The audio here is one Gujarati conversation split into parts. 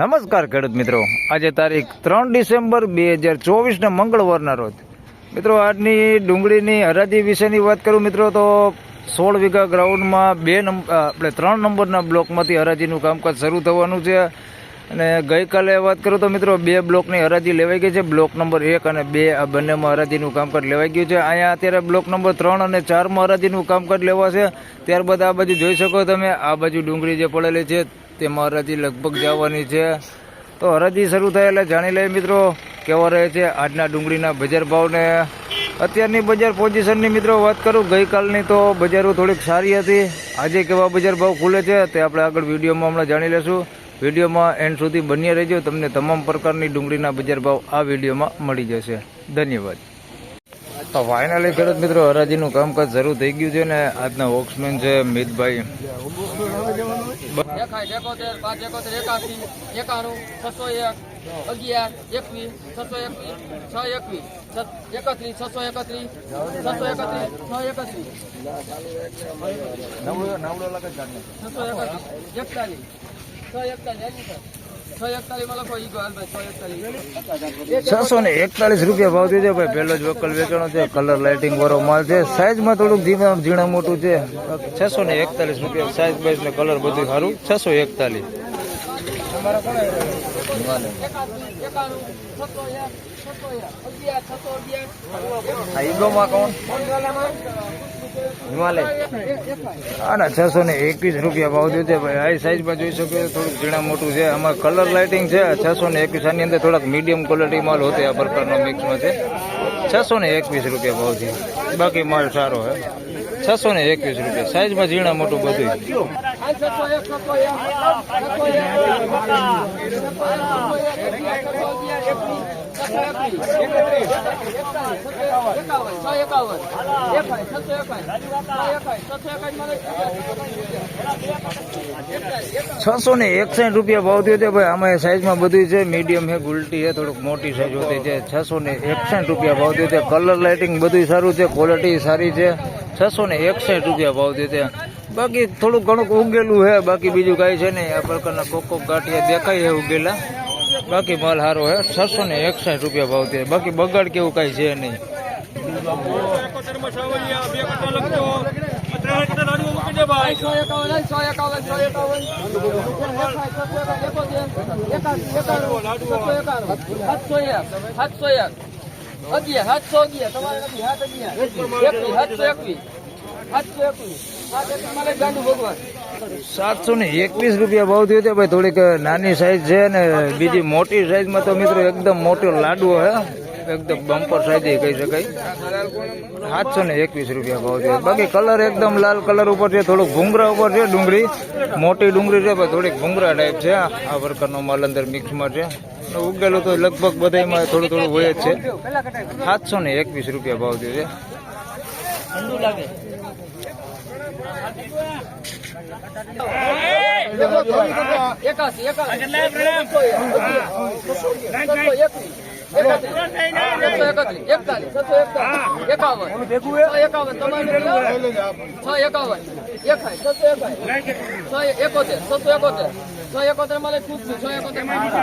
નમસ્કાર ખેડૂત મિત્રો. આજે તારીખ ત્રણ ડિસેમ્બર બે હજાર ચોવીસના મંગળવારના રોજ. મિત્રો, આજની ડુંગળીની હરાજી વિશેની વાત કરું મિત્રો, તો સોળ વીઘા ગ્રાઉન્ડમાં બે નંબર આપણે ત્રણ નંબરના બ્લોકમાંથી હરાજીનું કામકાજ શરૂ થવાનું છે. અને ગઈકાલે વાત કરું તો મિત્રો, બે બ્લોકની હરાજી લેવાઈ ગઈ છે. બ્લોક નંબર એક અને બે આ બંનેમાં હરાજીનું કામકાજ લેવાઈ ગયું છે. અહીંયા અત્યારે બ્લોક નંબર ત્રણ અને ચારમાં હરાજીનું કામકાજ લેવાશે. ત્યારબાદ આ બાજુ જોઈ શકો તમે, આ બાજુ ડુંગળી જે પડેલી છે તેમાં હરાજી લગભગ જવાની છે. તો હરાજી શરૂ થાય એટલે જાણી લઈએ મિત્રો, કેવા રહે છે આજના ડુંગળીના બજાર ભાવને. અત્યારની બજાર પોઝિશનની મિત્રો વાત કરું, ગઈકાલની તો બજારો થોડીક સારી હતી. આજે કેવા બજાર ભાવ ખુલે છે તે આપણે આગળ વિડીયોમાં હમણાં જાણી લેશું. વિડીયોમાં એન્ડ સુધી બન્યા રહેજો, તમને તમામ પ્રકારની ડુંગળીના બજાર ભાવ આ વિડીયોમાં મળી જશે. ધન્યવાદ. તો ફાઇનલી ખેડૂત મિત્રો, હરાજીનું કામકાજ શરૂ થઈ ગયું છે ને આજના વોક્સમેન છે મિતભાઈ. એકાઠ એકોતેર પાંચ એકોતેર એકાસી એકાણું છસો એક અગિયાર એકવીસ છસો એકવીસ છ એકવીસ એકત્રીસ છસો એકત્રીસ છસો એકત્રીસ છ એકત્રીસ. છસો એકત્રીસ. એકતાલીસ. છ એકતાલીસ. છસો ને એકતાલીસ રૂપિયા ભાવ દીધો ભાઈ. પહેલો જ વકલ વેચાણો છે, કલર લાઇટિંગ વાળો માલ છે. સાઈઝમાં થોડુંક ધીમા ઝીણા મોટું છે. છસો ને એકતાલીસ રૂપિયા સાઈઝ બાઈઝ ને કલર બધું સારું. છસો એકતાલીસ. આ ઈગોમાં કોણ? હિમાલય. આના છસો ને એકવીસ રૂપિયા ભાવ થયો ભાઈ. હાઈ સાઈઝમાં જોઈ શકો થોડુંક ઝીણા મોટું છે. આમાં કલર લાઇટિંગ છે છસો ને એકવીસ. આની અંદર થોડાક મીડિયમ ક્વોલિટી માલ હોતે આ પ્રકારનો મિક્સમાં છે. છસો ને એકવીસ રૂપિયા ભાવ છે. બાકી માલ સારો હે છસો ને એકવીસ રૂપિયા. સાઈઝમાં ઝીણા મોટું બધું છસો ને એકસાઠ રૂપિયા ભાવ થયો છે ભાઈ. આમાં સાઈઝમાં બધું છે. મીડિયમ છે, ગુલટી છે, થોડુંક મોટી સાઈઝ હોતી છે. છસો ને એકસાઠ રૂપિયા ભાવ થયો છે. કલર લાઇટિંગ બધું સારું છે ક્વોલિટી સારી છે. છસો ને એકસાઠ રૂપિયા ભાવ થયો છે. બાકી થોડુંક ઘણું ઉગેલું છે બાકી બીજું કાંઈ છે નહીં. આ પ્રકારના કોક ગાંઠિયા દેખાય છે ઉગેલા બાકી માલ સારો છે છસો ને એકસાઠ રૂપિયા ભાવ થયા. બાકી બગાડ કેવું કાંઈ છે નહીં. સાતસો એકવીસ. સાતસો એકવીસ. સાતસો ને એકવીસ રૂપિયા ભાવ થયો છે. ભાઈ, થોડીક નાની સાઈઝ છે ને બીજી મોટી સાઈઝમાં તો મિત્રો એકદમ મોટો લાડવો હે એકદમ બમ્પર સાઈઝ કહી શકાય. સાતસો ને એકવીસ રૂપિયા ભાવ થયો. બાકી કલર એકદમ લાલ કલર ઉપર છે. થોડુંક ભૂંગરા ઉપર છે ડુંગળી. મોટી ડુંગળી છે ભાઈ થોડીક ભૂંગરા ટાઈપ છે. આ પ્રકારનો માલ અંદર મિક્સમાં છે. ઉગેલું તો લગભગ બધામાં થોડું થોડું હોય જ છે. સાતસો ને એકવીસ રૂપિયા ભાવ થયો છે. એકાસી એકાસી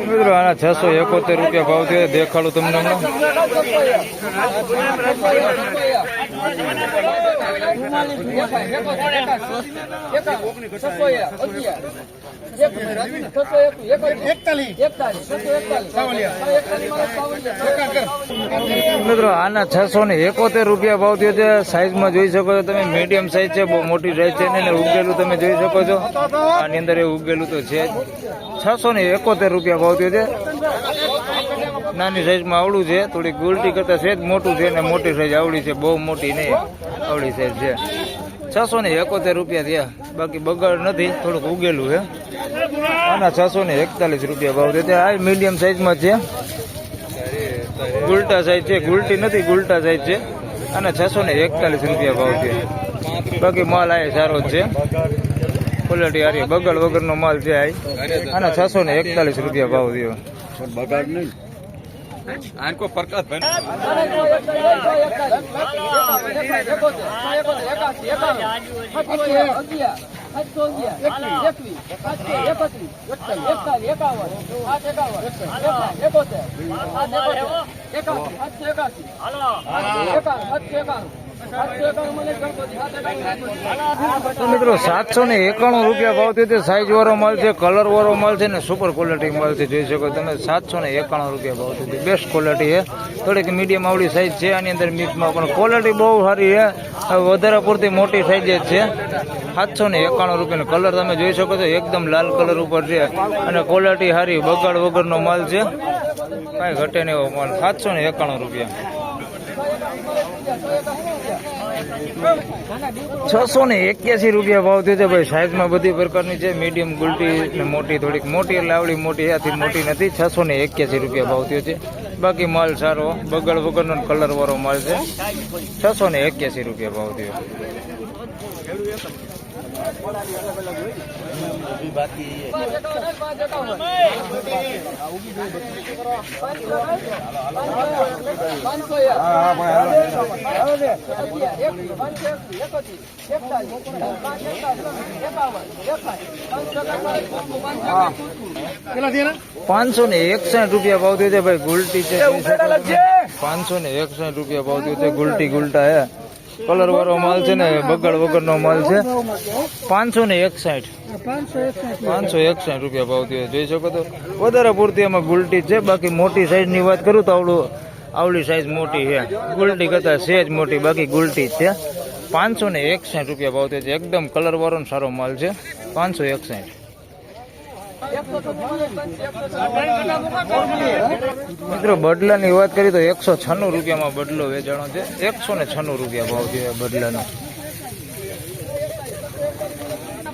મિત્રો આના છસો એકોતેર રૂપિયા ભાવ થયો. દેખાડું તમને મિત્રો, આના છસો ને એકોતેર રૂપિયા ભાવ થયો છે. સાઈઝમાં જોઈ શકો છો તમે. મીડિયમ સાઈઝ છે, બહુ મોટી સાઈઝ છે. ને ઉગેલું તમે જોઈ શકો છો. આની અંદર એ ઉગેલું તો છે છસો ને એકોતેર રૂપિયા ભાવ થયો છે. નાની સાઈઝમાં આવડું છે થોડી ગુલટી કરતા સેજ મોટું છે ને મોટી સાઈઝ આવડી છે, બહુ મોટી નહીં, આવડી સાઈઝ છે. છસો ને એકોતેર રૂપિયા થયા, બાકી બગાડ નથી, થોડુંક ઉગેલું છે. આના છસો ને એકતાલીસ રૂપિયા ભાવ છે આ મીડિયમ સાઈઝમાં છે. ગુલટા સાઈઝ છે, ગુલટી નથી, ગુલટા સાઈઝ છે. અને છસો ને એકતાલીસ રૂપિયા ભાવ છે. બાકી માલ આ સારો જ છે. ક્વોલિટી હારી, બગડ વગરનો માલ છે આ અને છસો ને એકતાલીસ રૂપિયા ભાવ થયો. બગાડ નહીં. આનકો ફરકાત పైన એકાવન એકાવન એકાવન મિત્રો, સાતસો ને એકાણું રૂપિયા ભાવથી તે સાઈઝ વાળો માલ છે કલર વાળો માલ છે ને સુપર ક્વોલિટી માલ છે, જોઈ શકો તમે, સાતસો ને એકાણું રૂપિયા ભાવથી બેસ્ટ ક્વોલિટી છે. થોડીક મીડિયમ આવડી સાઇઝ છે, આની અંદર મિક્સમાં પણ ક્વોલિટી બહુ સારી છે. વધારે પૂરતી મોટી સાઇઝ જ છે. સાતસો ને એકાણું રૂપિયાનો કલર તમે જોઈ શકો છો, એકદમ લાલ કલર ઉપર છે અને ક્વોલિટી સારી, બગાડ વગરનો માલ છે. કાંઈ ઘટે નહીં એવો માલ. સાતસો ને એકાણું રૂપિયા. છસો ને એક્યાસી રૂપિયા ભાવ થયો છે ભાઈ. સાઈઝમાં બધી પ્રકારની છે. મીડિયમ, ગુલટી ને મોટી થોડીક. મોટી એટલે આવડી મોટી, આથી મોટી નથી. છસો ને એક્યાસી રૂપિયા ભાવ થયો છે. બાકી માલ સારો. બગડ વગરનો કલર વાળો માલ છે. છસો ને એક્યાસી રૂપિયા ભાવ થયો. બાકી પાંચસો ને એકસાઠ રૂપિયા ભાવ થયો છે ભાઈ ગુલટી છે પાંચસો ને એકસઠ રૂપિયા ભાવ થયો છે ગુલટી ગુલટા હે. કલર વાળો માલ છે ને બગડ વગરનો માલ છે. પાંચસો ને એકસાઠ. પાંચસો એકસાઠ રૂપિયા ભાવ થયો જોઈ શકો તો વધારે પૂરતી એમાં ગુલટી છે. બાકી મોટી સાઈઝની વાત કરું તો આવડું આવડી સાઈઝ મોટી છે. ગુલટી કરતા સેજ મોટી, બાકી ગુલટી છે. પાંચસો ને એકસાઠ રૂપિયા ભાવ થયો છે. એકદમ કલર વાળો સારો માલ છે. પાંચસો એકસાઠ. મિત્રો, બદલાની વાત કરીએ તો એકસો છન્નું રૂપિયામાં બદલો વેચાણો છે. એકસો ને છન્નું રૂપિયા ભાવ છે બદલાનો.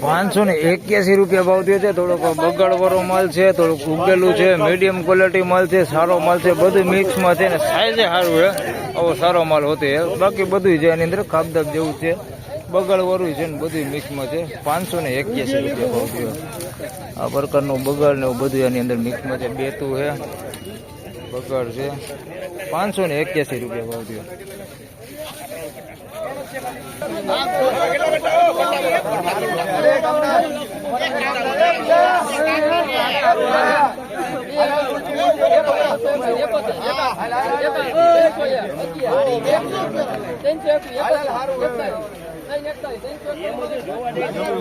પાંચસો ને એક્યાસી રૂપિયા ભાવ થયો છે, થોડોક બગાડવાળો માલ છે, થોડુંક ઉગેલું છે મીડિયમ ક્વોલિટી માલ છે, સારો માલ છે, બધું મિક્સમાં છે ને સાઈઝે સારું છે, આવો સારો માલ હોતો છે. બાકી બધું છે એની અંદર ખાબદાબ જેવું છે બગાડવાળું છે ને બધું મિક્સમાં છે. પાંચસો ને એક્યાસી રૂપિયા ભાવ થયો. આ પ્રકારનું બગાડ ને બધું એની અંદર મિક્સમાં છે. બેતું છે. બગાડ છે. પાંચસો ને એક્યાસી રૂપિયા ભાવ થયો.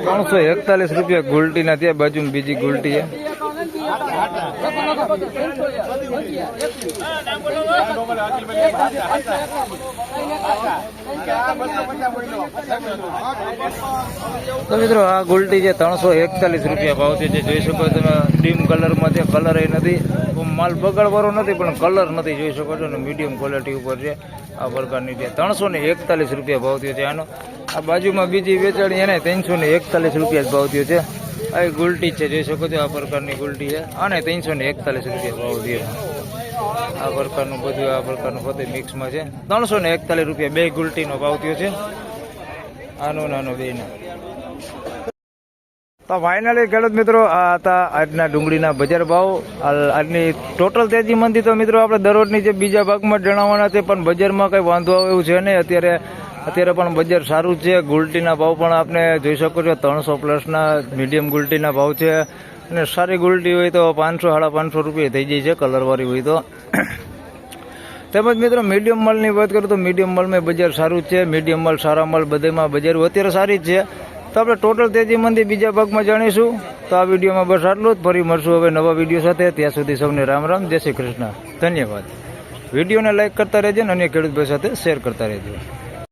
ત્રણસો એકતાલીસ રૂપિયા ગુલટીના ત્યાં બાજુમાં બીજી ગુલટી છે. તો મિત્રો, આ ગુલટી છે ત્રણસો એકતાલીસ રૂપિયા ભાવ છે જોઈ શકો તમે ડીમ કલરમાં છે કલર એ નથી. માલ બગાડવાળો નથી, પણ કલર નથી, જોઈ શકો છો ને મીડિયમ ક્વોલિટી ઉપર છે. આ પ્રકારની છે ત્રણસો ને એકતાલીસ રૂપિયા ભાવ થયો છે આનો. આ બાજુમાં બીજી વેચાણી એને ત્રણસો ને એકતાલીસ રૂપિયા જ ભાવ થયો છે. આ એક ગુલટી છે, જોઈ શકો છો આ પ્રકારની ગુલટી છે. અને ત્રણસો ને એકતાલીસ રૂપિયા ભાવ થયો આ પ્રકારનું બધું, આ પ્રકારનું બધું મિક્સમાં છે. ત્રણસો ને એકતાલીસ રૂપિયા બે ગુલટીનો ભાવ થયો છે. આનો નાનો બેનો તો ફાઇનલી ખેડૂત મિત્રો, આ હતા આજના ડુંગળીના બજાર ભાવ. આજની ટોટલ તેજી મંદી તો મિત્રો આપણે દરરોજની જે બીજા ભાગમાં જણાવવાના છે, પણ બજારમાં કંઈ વાંધો આવે એવું છે નહીં. અત્યારે અત્યારે પણ બજાર સારું છે. ગુલટીના ભાવ પણ આપણે જોઈ શકો છો, ત્રણસો પ્લસના મીડિયમ ગુલટીના ભાવ છે. અને સારી ગુલટી હોય તો પાંચસો, સાડા પાંચસો રૂપિયા થઈ જાય છે કલરવાળી હોય તો. તેમજ મિત્રો મીડિયમ માલની વાત કરું તો મીડિયમ માલમાં બજાર સારું છે. મીડિયમ માલ સારા માલ બધેમાં બજાર અત્યારે સારી જ છે. તો આપણે ટોટલ તેજી મંદી બીજા ભાગમાં જાણીશું. તો આ વિડીયોમાં બસ આટલું જ. ફરી મળશું હવે નવા વીડિયો સાથે. ત્યાં સુધી સૌને રામ રામ. જય શ્રી કૃષ્ણ. ધન્યવાદ. વિડીયોને લાઇક કરતા રહેજો અને અન્ય ખેડૂત ભાઈ સાથે શેર કરતા રહેજો.